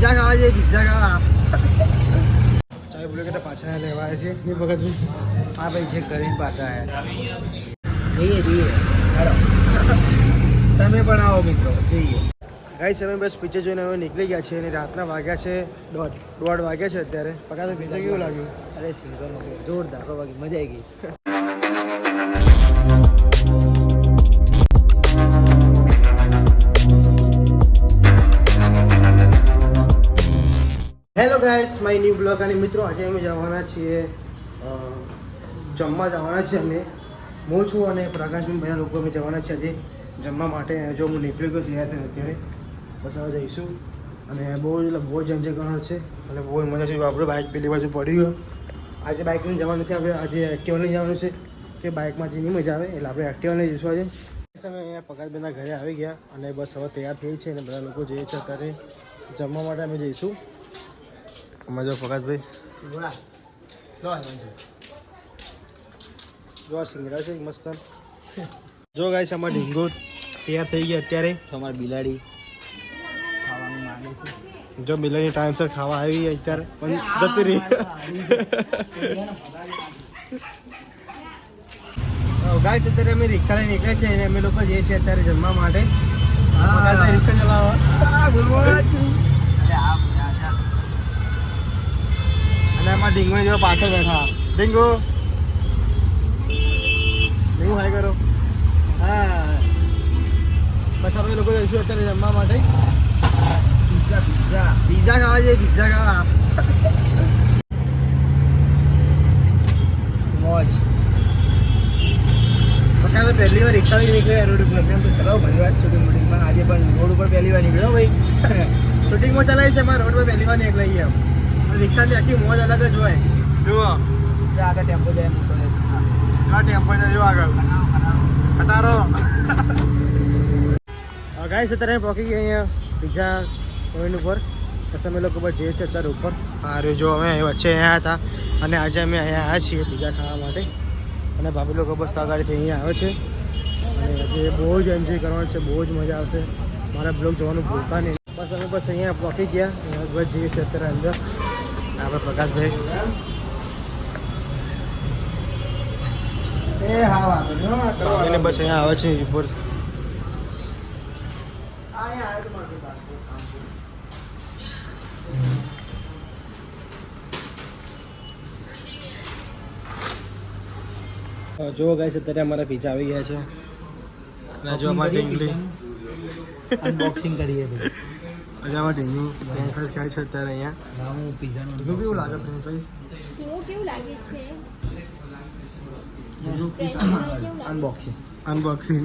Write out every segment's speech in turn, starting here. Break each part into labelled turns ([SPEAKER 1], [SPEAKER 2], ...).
[SPEAKER 1] Pizza ખાવા છે, pizza ખાવા. ચાય બોલે કે પાછા લેવા આવે છે. એ વખત
[SPEAKER 2] હા ભાઈ છે કરીને પાછા આવ્યા. જઈએ જઈએ. તમે પણ આવો મિત્રો, જઈએ.
[SPEAKER 1] ગાઈસ અમે બસ પિક્ચર જોઈને હવે નીકળી ગયા છે અને રાતના વાગ્યા છે દોઢ દોઢ વાગ્યા છે અત્યારે. પગાર પિક્ચર કેવું લાગ્યું?
[SPEAKER 2] અરે સિંગર જોરદાર મજા આવી ગઈ.
[SPEAKER 1] માય ન્યૂ બ્લોગ અને મિત્રો આજે અમે જવાના છીએ જમવા જવાના છીએ અમે. હું છું અને પ્રકાશભાઈ બધા લોકો અમે જવાના છીએ આજે જમવા માટે. જો હું નીકળી ગયો ત્યાં અત્યારે બસ હવે જઈશું. અને બહુ એટલે બહુ જ કરવાનો છે. અને બહુ જ મજા છે. આપણે બાઇક પેલી બાજુ પડી ગયો. આજે બાઇક લઈને જવાનું છે આપણે આજે એક્ટિવા લઈને જવાનું છે. કે બાઇકમાં જઈને મજા આવે. એટલે આપણે એક્ટિવા લઈને જઈશું આજે. અમે અહીંયા પગારબેનના ઘરે આવી ગયા અને બસ હવે તૈયાર થઈ છે અને બધા લોકો જઈએ છે અત્યારે જમવા માટે અમે જઈશું. અમારે જો ફકાતભાઈ જો સિંગડા છે મસ્ત જો ગાય છે અમારા ઢીંગો તૈયાર થઈ ગયા અત્યારે.
[SPEAKER 2] અમારે બિલાડી ખાવાનું માંગે છે.
[SPEAKER 1] જો બિલાડી ટાઈમસર ખાવા આવી અત્યારે. પણ જતી રહી. ગાય અત્યારે અમે રિક્ષા લઈને નીકળ્યા છીએ અને અમે લોકો જઈએ છીએ અત્યારે જમવા માટે. રિક્ષા ચલાવવા. ડીંગો જો પાછળ બેઠા ડીંગો ડીંગો હાય કરો હા બસ અમે લોકો જઈશું અત્યારે જમવા માટે
[SPEAKER 2] પિઝા પિઝા
[SPEAKER 1] પિઝા ખાવા જઈએ પિઝા ખાવા
[SPEAKER 2] મોજ
[SPEAKER 1] પક્કા પહેલી વાર રિક્ષા લઈને નીકળ્યા રોડ ઉપર
[SPEAKER 2] એમ તો ચલાવો ઘણી વાર શૂટિંગ વૂટિંગમાં આજે પણ રોડ ઉપર પહેલી વાર નીકળ્યો ભાઈ
[SPEAKER 1] શૂટિંગમાં ચલાવી છે એમાં રોડ પર પહેલી વાર નીકળાઈ ગયા રિક્ષાની આખી મોજ અલગ જ હોય. જુઓ.
[SPEAKER 2] આગળ ટેમ્પો જાય મોટો છે.
[SPEAKER 1] આ ટેમ્પો જાય જુઓ આગળ. ખટારો. ગાઈસ અત્યારે પહોંચી ગયા અહીંયા બીજા પોઈન્ટ ઉપર. પછી અમે લોકો બસ જઈએ છીએ અત્યારે ઉપર. સારું જો અમે વચ્ચે અહીંયા હતા. અને આજે અમે અહીંયા આવ્યા છીએ બીજા ખાવા માટે. અને ભાભી લોકો બસ તો આગળથી અહીંયા આવે છે. અને આજે બહુ જ એન્જોય કરવાનું છે બહુ જ મજા આવશે. મારા બ્લોગ જોવાનું ભૂલતા નહીં. બસ અમે બસ અહીંયા પહોંચી ગયા. બસ જઈએ છીએ અત્યારે અંદર. આપણે પ્રકાશભાઈ. એને બસ અહીંયા આવે છે ઉપર. જો ગાઈસ અત્યારે અમારા પીઝા આવી ગયા છે. અને જો અમારા
[SPEAKER 2] અનબોક્સિંગ કરીએ ભાઈ
[SPEAKER 1] આજે અમારા ઢીંગુ ફ્રેન્ચ ફ્રાઈઝ ખાય છે અત્યારે અહીંયા
[SPEAKER 2] હા, હું પિઝાનું
[SPEAKER 1] ઢીંગુ કેવું લાગે ફ્રેન્ચ ફ્રાઈઝ
[SPEAKER 3] કેવું કેવું લાગે છે
[SPEAKER 1] ઢીંગુ પીસ
[SPEAKER 3] કેવું લાગે?
[SPEAKER 2] અનબોક્સિંગ
[SPEAKER 1] અનબોક્સિંગ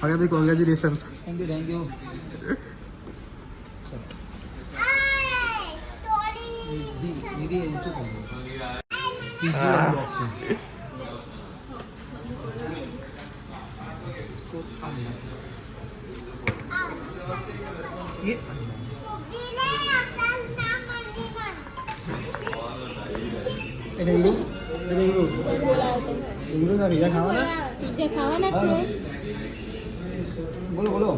[SPEAKER 1] હવે ભાઈ congratulation
[SPEAKER 2] thank you thank you દીદી દીદી ઊંચું કરો પીઝા અનબોક્સિંગ
[SPEAKER 1] એ ઢીંગુ
[SPEAKER 3] બોલાવો તમે.
[SPEAKER 1] ઢીંગુ પીઝા ખાવાના?
[SPEAKER 3] બીજા ખાવાના છે.
[SPEAKER 2] બોલો બોલો.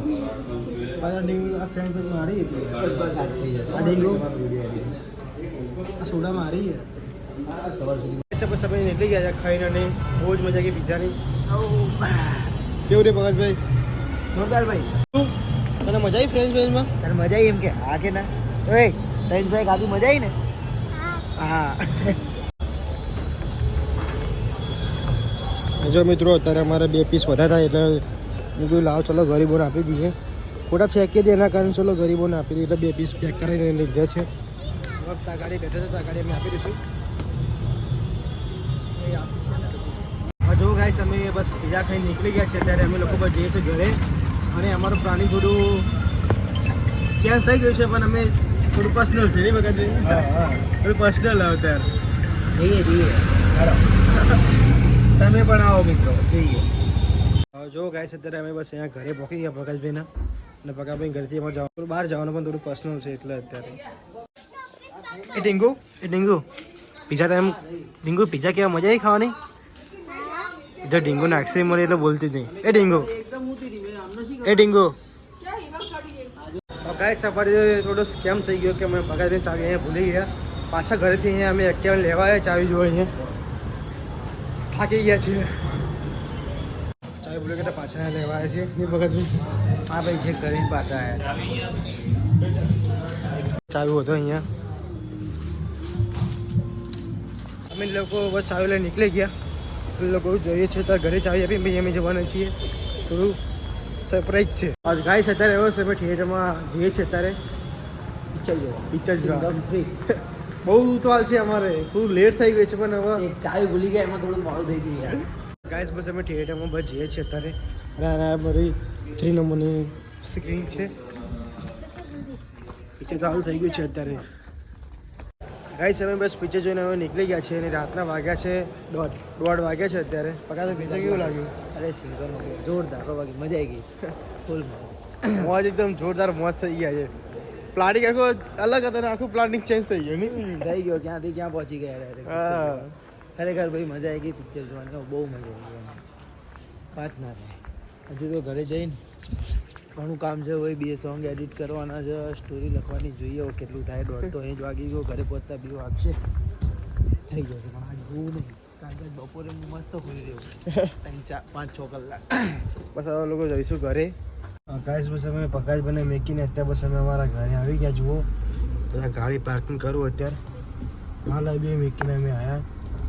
[SPEAKER 1] પાછા ઢીંગુ આ ફ્રેન્ડ ફ્રાઈઝ મારી હતી.
[SPEAKER 2] બસ બસ આ થઈ જશે.
[SPEAKER 1] આ
[SPEAKER 2] આવી
[SPEAKER 1] આ સોડા મારી છે.
[SPEAKER 2] સવાર સુધી.
[SPEAKER 1] નીકળી ગયા છે ખાઈને અને બહુ જ મજા આવી પીઝાની. કેવું રે ભગતભાઈ
[SPEAKER 2] જોરદાર ભાઈ
[SPEAKER 1] તને મજા આવી ફ્રેન્ચ ફ્રાઈઝમાં
[SPEAKER 2] તને મજા આવી એમ કે? હા કે ના? ઓય ત્રણ ફ્રાઈ ખાધું મજા આવી ને? હા.
[SPEAKER 1] જો મિત્રો અત્યારે અમારે બે પીસ વધારે થાય એટલે મેં કીધું લાવો ચલો ગરીબોને આપી દઈએ. ખોટા ફેંકી દે એના કારણે ચલો ગરીબોને આપી દઈએ. એટલે બે પીસ પેક કરીને લીધા છે. તાગાડી બેઠા છે તાગાડી અમે આપી દઈશું. જો ગાઈસ અમે બસ પીઝા ખાઈને નીકળી ગયા છે ત્યારે અમે લોકો બસ જઈએ છીએ ઘરે. અને અમારું પ્રાણી થોડું ચેન્જ થઈ ગયું છે પણ અમે થોડું પર્સનલ છે એ વખત થોડું પર્સનલ અત્યારે.
[SPEAKER 2] જઈએ જઈએ. હાલો. તમે પણ આવો મિત્રો, જઈએ.
[SPEAKER 1] જો ગાય અત્યારે અમે બસ અહીંયા ઘરે પહોંચી ગયા પ્રકાશભાઈના અને પ્રકાશભાઈ ઘરેથી અમારે જવાનું બહાર જવાનું પણ થોડું પર્સનલ છે એટલે અત્યારે. એ ડીંગુ એ ડીંગુ પીઝા તમે ડીંગુ પીઝા કેવા મજા આવી ખાવાની? જો ડીંગુને આઈસ્ક્રીમ મળી એટલે બોલતી જ નહીં. એ ડીંગુ એ ડીંગુ ગાય સફારી થોડો સ્કેમ થઈ ગયો કે અમે ભગતભાઈ ચાવી અહીંયા ભૂલી ગયા. પાછા ઘરેથી અહીંયા અમે એક્ટિવા લેવા આવ્યા ચાવી જો અહીંયા. થાકી ગયા છીએ. ચાવી ભૂલી ગયા પાછા લેવા આવ્યા છીએ. એ વખત
[SPEAKER 2] હા ભાઈ ચેક કરીને પાછા આવ્યા
[SPEAKER 1] ચાવી હતો અહીંયા. અમે લોકો બસ ચાવી લઈને નીકળી ગયા. લોકો જોઈએ છીએ તો ઘરે ચાવી આપી ભાઈ અમે જવાના છીએ. થોડું સરપ્રાઈઝ છે. ગાઈ ગાઈસ અત્યારે એવો છે થિયેટરમાં જઈએ છીએ અત્યારે.
[SPEAKER 2] પિક્ચર જોવા.
[SPEAKER 1] પિક્ચર જોવા. બહુ ઉતવાલ છે અમારે. થોડું લેટ થઈ ગયું છે પણ હવે
[SPEAKER 2] એક ચાવી ભૂલી ગયા એમાં થોડું મોડું થઈ ગયું યાર.
[SPEAKER 1] ગાઈસ બસ અમે થિયેટરમાં બસ જઈએ છીએ અત્યારે. રા રા મારી થ્રી નંબરની સ્ક્રીન છે. પિક્ચર ચાલુ થઈ ગયું છે અત્યારે. ગાઈસ અમે બસ પિક્ચર જોઈને હવે નીકળી ગયા છીએ અને રાતના વાગ્યા છે. દોઢ. દોઢ વાગ્યા છે અત્યારે. પગાર તો પિક્ચર કેવું લાગ્યું?
[SPEAKER 2] અરે સિંગર જોરદાર. મજા આવી ગઈ. ફૂલ મજા.
[SPEAKER 1] મોજ એકદમ જોરદાર મોજ થઈ ગયા છે. પ્લાનિંગ આખો અલગ હતો ને આખું પ્લાનિંગ ચેન્જ થઈ ગયું નહીં?
[SPEAKER 2] થઈ ગયો ક્યાંથી ક્યાં પહોંચી ગયા જોવા. ખરેખર ભાઈ મજા આવી ગઈ પિક્ચર જોવાની. બહુ મજા આવી ગઈ વાત ના થાય. હજુ તો ઘરે જઈને ઘણું કામ છે ભાઈ બે સોંગ એડિટ કરવાના છે સ્ટોરી લખવાની જોઈએ કેટલું થાય દોઢ તો અહીં જ વાગી ગયો ઘરે પહોંચતા બી વાગશે. થઈ જશે પણ આજ બહુ નહીં કારણ કે બપોરે હું મસ્ત ખુલી રહ્યો પાંચ છ કલાક.
[SPEAKER 1] બસ હવે લોકો જઈશું ઘરે. ગાઈસ બસ અમે પકાશ બને મેકીને અત્યારે બસ અમે અમારા ઘરે આવી ગયા, જુઓ. બધા ગાડી પાર્કિંગ કરું અત્યારે. હાલ બે મેકીને અમે આવ્યા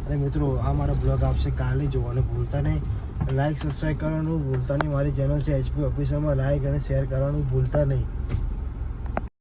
[SPEAKER 1] અને મિત્રો, આ મારો બ્લોગ આપશે કાલે જોવાનું ભૂલતા નહીં. લાઇક સબસ્ક્રાઈબ કરવાનું ભૂલતા નહીં. મારી ચેનલ છે એચપી ઓફિસરમાં લાઇક અને શેર કરવાનું ભૂલતા નહીં.